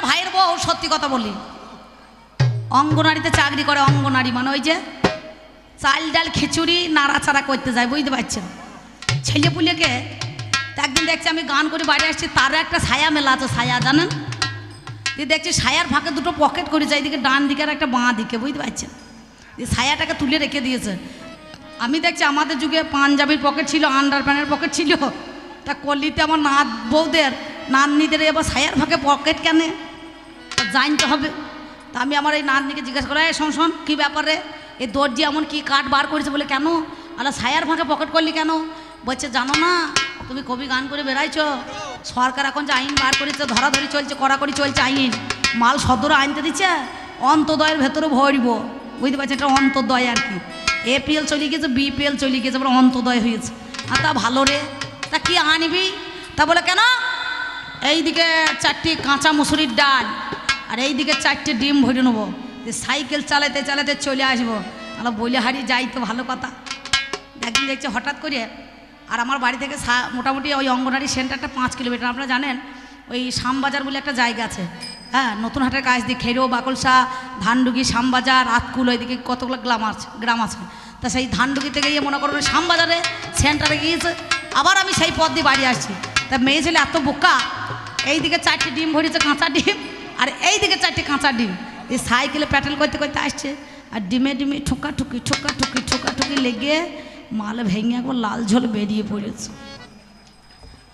একটা ভাইয়ের বউ, সত্যি কথা বলি। অঙ্গনারীতে চাকরি করে অঙ্গনারী মানে ওই যে চাল ডাল খিচুড়ি নাড়াচাড়া করতে যায়, বুঝতে পারছেন? ছেলে পুলেকে একদিন দেখছি আমি গান করে বাড়ি আসছি, তারও একটা ছায়া মেলা আছে, ছায়া, জানেন? দিয়ে দেখছি ছায়ার ফাঁকে দুটো পকেট করে যায় এইদিকে ডান দিকে আর একটা বাঁ দিকে, বুঝতে পারছেন? দিয়ে ছায়াটাকে তুলে রেখে দিয়েছে। আমি দেখছি আমাদের যুগে পাঞ্জাবির পকেট ছিল আন্ডার প্যান্টের পকেট ছিল। তা কলিতে আমার নাত বউদের, নাতনিদের এবার ছায়ার ফাঁকে পকেট কেনে? জানতে হবে। তা আমি আমার এই নাতনিকে জিজ্ঞাসা করে, এই শোন শোন, কী ব্যাপারে এই দর্জি এমন কি কাঠ বার করেছে বলে কেন? আলা ছায়ার ফাঁকে পকেট করলি কেন? বলছে, জানো না, তুমি কবি গান করে বেড়াইছো। সরকার এখন যে আইন বার করেছে, ধরাধরি চলছে, কড়াকড়ি চলছে আইন। মাল সদরে আনতে দিচ্ছে, অন্তদয়ের ভেতরে ভরব। বুঝতে পারছি এটা অন্তদয় আর কি। এপিএল চলে গেছে বিপিএল চলে গেছে এবার অন্তদয় হয়েছে। আর তা ভালো রে। তা কি আনবি? তা বলে, কেন? এইদিকে চারটি কাঁচা মুসুরির ডাল। আর এইদিকে চারটে ডিম ভরে নেব। যে সাইকেল চালাতে চালাতে চলে আসব। তাহলে বলে হারিয়ে যাই তো ভালো কথা। একদিন দেখছি হঠাৎ করে, আর আমার বাড়ি থেকে মোটামুটি ওই অঙ্গনারী সেন্টারটা পাঁচ কিলোমিটার। আপনারা জানেন, ওই শামবাজার বলে একটা জায়গা আছে। হ্যাঁ নতুন হাটের কাজ দিয়ে খেরো, বাকলসা, ধানডুগি শামবাজার আতকুল ওইদিকে কতগুলো গ্রাম আছে গ্রাম আছে। তা সেই ধানডুগি থেকে গিয়ে মনে করুন ওই শামবাজারে সেন্টারে গিয়েছে, আবার আমি সেই পথ দিয়ে বাড়ি আসছি। তা মেয়ে ছেলে এত বোকা, এইদিকে চারটে ডিম ভরেছে, কাঁচা ডিম। আর এইদিকে চারটে কাঁচা ডিম। এই সাইকেলে প্যাটেল করতে করতে আসছে। আর ডিমে ডিমে ঠোকা ঠুকি ঠোকা ঠুকি ঠোকা ঠুকি লেগে মাল ভেঙে একবার লাল ঝোল বেরিয়ে পড়েছে।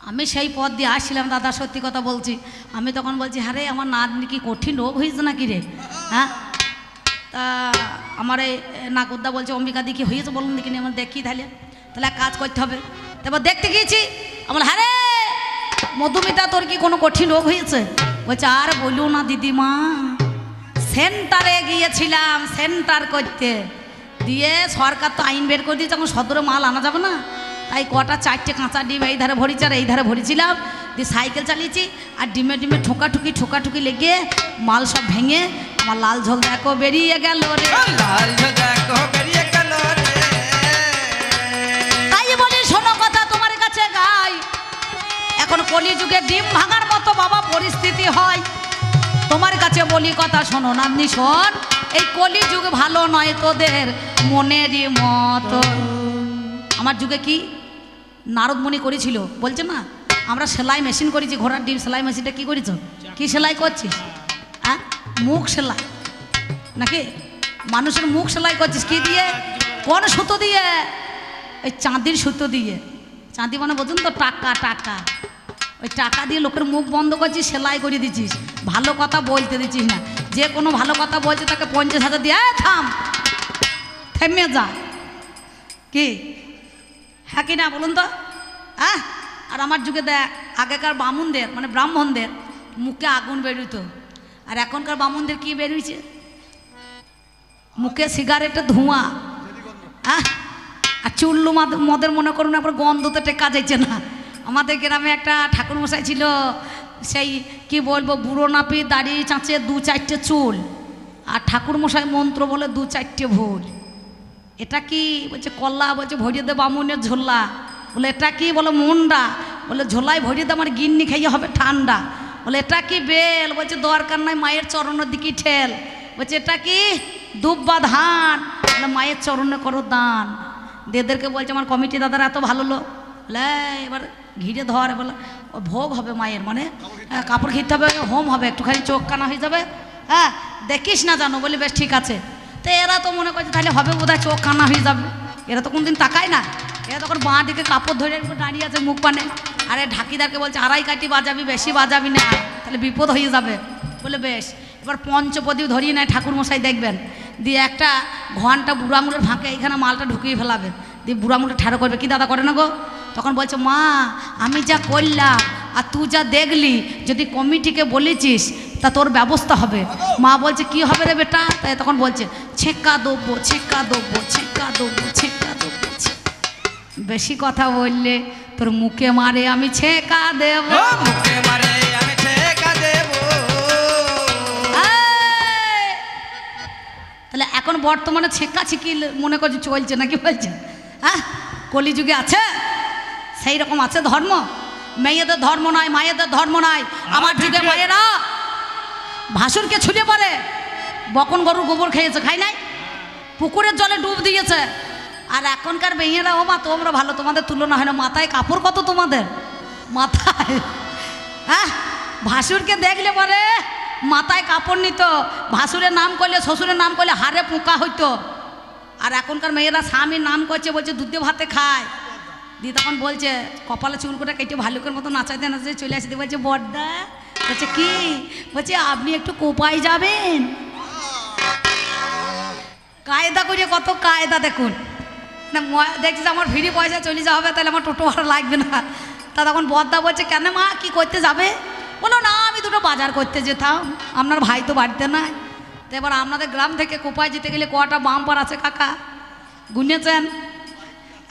আমি সেই পথ দিয়ে আসছিলাম, দাদা সত্যি কথা বলছি। আমি তখন বলছি হ্যাঁ রে, আমার নাতনি কি কঠিন রোগ হয়েছে নাকি রে? হ্যাঁ? তা আমার এই নাগদ্দা বলছে, অম্বিকা দেখি হয়েছে বলুন দেখি আমার দেখি তাহলে। তাহলে কাজ করতে হবে। তারপর দেখতে গিয়েছি আমার হ্যাঁ রে, মধুমিতা তোর কি কোনো কঠিন রোগ হয়েছে? বলছে আর বলল না দিদিমা। সেন্টারে গিয়েছিলাম সেন্টার করতে। দিয়ে সরকার তো আইন বের করে দিয়েছে এখন সদরে মাল আনা যাবে না। তাই কটা চারটে কাঁচা ডিম এই ধারে ভরিছি আর এই ধারে ভরিছিলাম। দিয়ে সাইকেল চালিয়েছি আর ডিমে ডিমে ঠোকাঠুকি ঠোকাঠুকি লেগে মাল সব ভেঙে আমার লাল ঝোল দেখো বেরিয়ে গেল রে। লাল দেখো বেরিয়ে গেল তাই বলি শোনো কথা তোমার কাছে গাই। এখন কলিযুগে ডিম ভাঙার মতো বাবা পরিস্থিতি কাছে বলি কথা শোনো নাতনি শোন। এই কলিযুগ ভালো নয় তোদের মনেরই মত। আমার যুগে কি নারদমণি করেছিল? বলছে না, আমরা সেলাই মেশিন করেছি, ঘোড়ার ডিম সেলাই মেশিনটা কি করেছ? কি সেলাই করছিস? হ্যাঁ? মুখ সেলাই। নাকি? মানুষের মুখ সেলাই করছিস? কি দিয়ে? কোন সুতো দিয়ে? ওই চাঁদির সুতো দিয়ে। চাঁদি মানে বোঝেন তো, টাকা টাকা। ওই টাকা দিয়ে লোকের মুখ বন্ধ করছিস, সেলাই করে দিচ্ছিস ভালো কথা বলতে দিচ্ছিস না। যে কোনো ভালো কথা বলছে তাকে পঞ্চাশ হাজার দিয়ে, "এই, থাম, থেমে যা। কি? হ্যাঁ কি না, বলুন তো। হ্যাঁ আর আমার যুগে দেখ, আগেকার বামুনদের মানে ব্রাহ্মণদের মুখে আগুন বেরোতো। আর এখনকার বামুনদের কি বেরিয়েছে মুখে সিগারেটের ধোঁয়া। হ্যাঁ আর চুল্লু মাদ- মদের মনে করুন, আবার গন্ধতে টেকা যাচ্ছে না। আমাদের গ্রামে একটা ঠাকুরমশাই ছিল সেই, কি বলব, বুড়ো নাপি দাড়ি চাঁচে দু চারটে চুল। আর ঠাকুরমশাই মন্ত্র বলে দু চারটে ভুল। এটা কি, বলছে, কল্লা, বলছে, ভরিয়ে দে বামুনের ঝোলা। বলে, এটা কি, বলে, মুন্ডা। বলে, ঝোলায় ভরিয়ে দে আমার গিন্নি, খাইয়ে হবে ঠান্ডা। বলে, এটা কি বেল? বলছে, দরকার নাই মায়ের চরণের দিকে ঠেল। বলছে, এটা কি? দুব্বা ধান। বলে, মায়ের চরণে করো দান। দেদেরকে বলছে, আমার কমিটি দাদারা এত ভালো লোক। এবার ঘিরে ধর বলে ভোগ হবে মায়ের মানে। কাপড় ঘিরতে হবে, হোম হবে, একটুখানি চোখ কানা হয়ে যাবে। হ্যাঁ দেখিস না জানো বলি বেশ ঠিক আছে। তো এরা তো মনে করছে তাহলে হবে বোধহয় চোখ কান্না হয়ে যাবে। এরা তো কোনদিন তাকায় না। এরা তখন বাঁ দিকে কাপড় ধরে দাঁড়িয়ে আছে মুখ পানে আরে ঢাকিদারকে বলছে, আড়াই কাটি বাজাবি, বেশি বাজাবি না। তাহলে বিপদ হয়ে যাবে। বলে বেশ। এবার পঞ্চপদীপ ধরিয়ে নেয় ঠাকুরমশাই দেখবেন। দিয়ে একটা ঘণ্টা বুড়ো আঙুলের ফাঁকে এইখানে মালটা ঢুকিয়ে ফেলাবে। দিয়ে বুড়ো আঙুলটা ঠাড়ো করবে। কি দাদা করে না গো? তখন বলছে মা আমি যা করলাম আর তুই যা দেখলি যদি কমিটিকে বলেছিস তা তোর ব্যবস্থা হবে। মা বলছে কি হবে রে বেটা? তাই তখন বলছে ছেঁকা দেবো ছেঁকা দেবো ছেঁকা দেবো ছেঁকা দেবো বেশি কথা বললে তোর মুখে মারে আমি ছেঁকা দেব। মুখে মারে আমি ঠেকা দেব। তাহলে এখন বর্তমানে ছেঁকা ছেঁকি মনে করছে চলছে নাকি বলছে? হ্যাঁ? কলিযুগে আছে? সেই রকম আছে ধর্ম? মেয়েদের ধর্ম নয় মায়েদের ধর্ম নয়। আমার যুগে মায়েরা ভাসুরকে ছুলে পরে বকন গরুর গোবর খেয়েছে খাই নাই? পুকুরের জলে ডুব দিয়েছে। আর এখনকার মেয়েরা ও মা তোমরা ভালো তোমাদের তুলনা হয় না। মাথায় কাপড় কত তোমাদের? মাথায়। হ্যাঁ ভাসুরকে দেখলে পরে মাথায় কাপড় নিত। ভাসুরের নাম করলে শ্বশুরের নাম করলে হারে পোকা হইতো। আর এখনকার মেয়েরা স্বামীর নাম করছে বলছে দুধে ভাতে খায়। দিয়ে তখন বলছে, কপালে চুল করে কেটে ভালুকের মতো নাচাইতে নাচাতে চলে আসতে বলছে বড়দা বলছে, কি? বলছে, আপনি একটু কোপায় যাবেন। কায়দা করে, কত কায়দা দেখুন। না দেখছি আমার ফ্রি পয়সা চলে যাওয়া হবে, তাহলে আমার টোটো ভাড়া লাগবে না। তা তখন বদ্দা বলছে, কেন মা, কি করতে যাবে? বলো না, আমি দুটো বাজার করতে যেতাম। আপনার ভাই তো বাড়িতে নাই। তো এবার আপনাদের গ্রাম থেকে কোপায় যেতে গেলে কটা বাম্পার আছে, কাকা? গুনেছেন?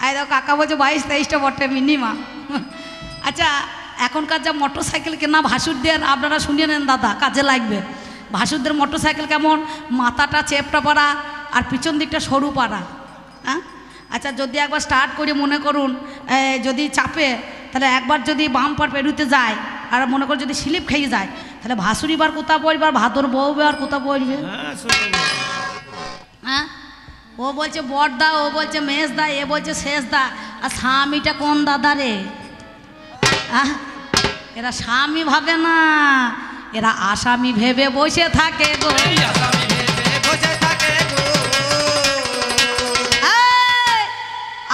এই দেখো কাকা বলছে বাইশ তেইশটা বটে মিনিমাম আচ্ছা এখনকার যা মোটর সাইকেল কেনা ভাসুরদের আপনারা শুনিয়ে নেন দাদা কাজে লাগবে। ভাসুরদের মোটর সাইকেল কেমন? মাথাটা চেপটা পাড়া আর পিছন দিকটা সরু পাড়া। হ্যাঁ? আচ্ছা যদি একবার স্টার্ট করে মনে করুন যদি চাপে তাহলে একবার যদি বাম্পার পেরুতে যায় আর মনে করুন যদি স্লিপ খেয়ে যায় তাহলে ভাসুরি বার কোথা পড়বে আর ভাদর বউ আর কোথা পড়বে হ্যাঁ? ও বলছে বড়দা ও বলছে মেজ দা এ বলছে শেষ দা আর স্বামীটা কোন দাদা রে? এরা স্বামী ভাবে না। এরা আসামি ভেবে বসে থাকে গো।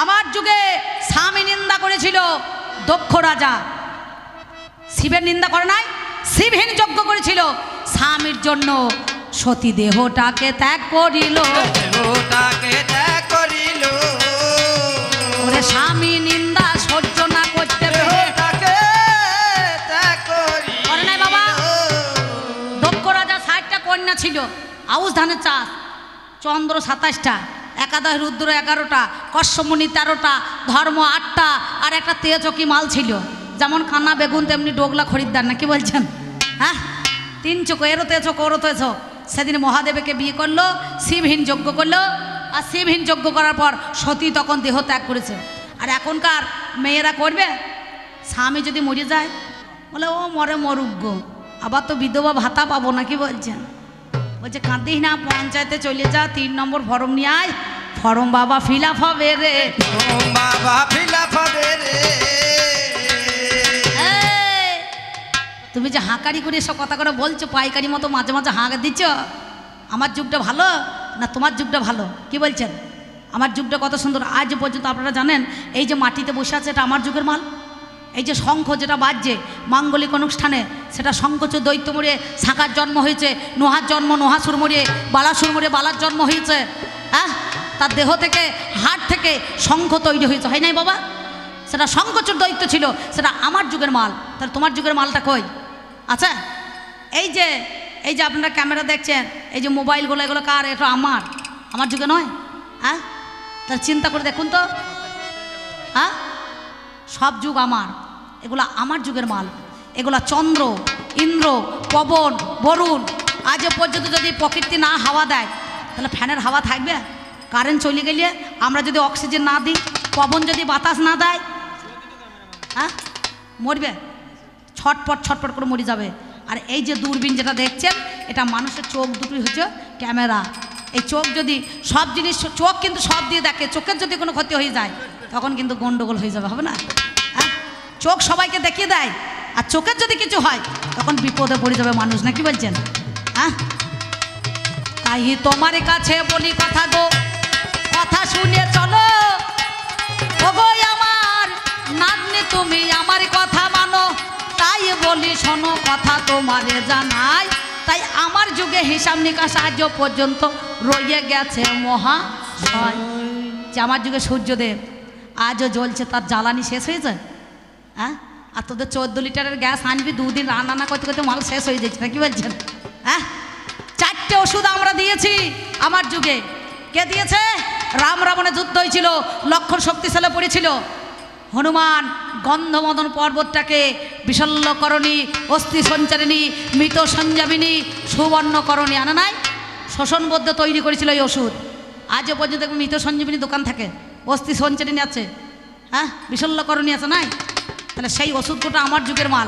আমার যুগে স্বামী নিন্দা করেছিল দক্ষ রাজা। শিবের নিন্দা করে নাই শিবহীন যজ্ঞ করেছিল। স্বামীর জন্য সতী দেহটাকে ত্যাগ করিল। দেহটাকে ত্যাগ করিল। ওরে স্বামী নিন্দা সহ্য না করতে পেরে। দেহটাকে ত্যাগ করিল। করে নাই বাবা? দক্ষ রাজা ষাটটা কন্যা ছিল। আউশ ধানের চাষ। চন্দ্র সাতাশটা একাদশ রুদ্র এগারোটা কশ্যমণি তেরোটা ধর্ম আটটা আর একটা তেজকি মাল ছিল। যেমন কানা বেগুন তেমনি ডোগলা খরিদ্দার না কি বলছেন? হ্যাঁ? তিন চোখ ওরও তেজক। সেদিন মহাদেবকে বিয়ে করল, শিবহীন যজ্ঞ করল। আর শিবহীন যজ্ঞ করার পর সতী তখন দেহ ত্যাগ করেছে। আর এখনকার মেয়েরা করবে? স্বামী যদি মরে যায়, বলে, ও মরে মরুগ্য আবার তো বিধবা ভাতা পাবো না, কি বলছেন? বলছে, কাঁদিস না, পঞ্চায়েতে চলে যা, তিন নম্বর ফর্ম নিয়ে আয়। ফর্ম বাবা ফিল হবে রে। বাবা ফিলাপ হবে রে। তুমি যে হাঁকারি করে এসব কথা করে বলছো, পাইকারি মতো মাঝে মাঝে হাঁক দিচ্ছ? আমার যুগটা ভালো না তোমার যুগটা ভালো? কি বলছেন? আমার যুগটা কত সুন্দর। আজ পর্যন্ত আপনারা জানেন, এই যে মাটিতে বসে আছে এটা আমার যুগের মাল? এই যে শঙ্খ যেটা বাজছে মাঙ্গলিক অনুষ্ঠানে, সেটা শঙ্খচ দৈত্য মরে শাঁখার জন্ম হয়েছে, নোহার জন্ম নোহাসুর মরে বালাসুর মরে বালার জন্ম হয়েছে। হ্যাঁ তার দেহ থেকে হাট থেকে শঙ্খ তৈরি হয়েছে, হয় নাই বাবা? সেটা শঙ্কচুর দৈত্য ছিল, সেটা আমার যুগের মাল। তাহলে তোমার যুগের মালটা কই? আচ্ছা এই যে এই যে আপনারা ক্যামেরা দেখছেন, এই যে মোবাইলগুলো এগুলো কার? এটা আমার। আমার যুগে নয় হ্যাঁ? তাহলে চিন্তা করে দেখুন তো। হ্যাঁ? সব যুগ আমার। এগুলো আমার যুগের মাল। এগুলা চন্দ্র, ইন্দ্র, পবন, বরুণ। আজ পর্যন্ত যদি প্রকৃতি না হাওয়া দেয়, তাহলে ফ্যানের হাওয়া থাকবে? কারেন্ট চলে গেলে আমরা যদি অক্সিজেন না দিই, পবন যদি বাতাস না দেয় হ্যাঁ? মরবে। ছটপট ছটপট করে মরে যাবে। আর এই যে দূরবীন যেটা দেখছেন, এটা মানুষের চোখ দুটোই হচ্ছে ক্যামেরা। এই চোখ যদি সব জিনিস, চোখ কিন্তু সব দিয়ে দেখে, চোখের যদি কোনো ক্ষতি হয়ে যায়, তখন কিন্তু গন্ডগোল হয়ে যাবে, হবে না? হ্যাঁ? চোখ সবাইকে দেখিয়ে দেয়, আর চোখের যদি কিছু হয়, তখন বিপদে পড়ে যাবে মানুষ, না কি বলছেন? হ্যাঁ? তাই তোমার কাছে বলি কথা গো, কথা শুনে চলো। আমার নাতনি, তুমি আমার কথা তাই বলি শোনো কথা তোমারে জানাই। তাই আমার যুগে হিসাব নিকাশ আজও পর্যন্ত রয়ে গেছে মহা যে আমার যুগে সূর্যদেব আজও জ্বলছে, তার জ্বালানি শেষ হয়েছে হ্যাঁ? আর তোদের চোদ্দ লিটারের গ্যাস আনবি, দুদিন রান্না না করতে করতে মাল শেষ হয়ে যাচ্ছে না কি বলছেন? হ্যাঁ? চারটে ওষুধ আমরা দিয়েছি আমার যুগে। কে দিয়েছে? রাম রাবণের যুদ্ধ হয়েছিল, লক্ষণ শক্তিশালী পড়েছিল। হনুমান গন্ধমদন পর্বতটাকে বিশল্যকরণী অস্থি সঞ্চারিণী মৃত সঞ্জামিনী সুবর্ণকরণী আনা নাই। শোষণবদ্ধ তৈরি করেছিল এই ওষুধ। আজও পর্যন্ত মৃত সঞ্জীবিনী দোকান থাকে? অস্থি সঞ্চারিণী আছে? হ্যাঁ? বিশল্যকরণী আছে নাই? তাহলে সেই ওষুধগুলো আমার যুগের মাল।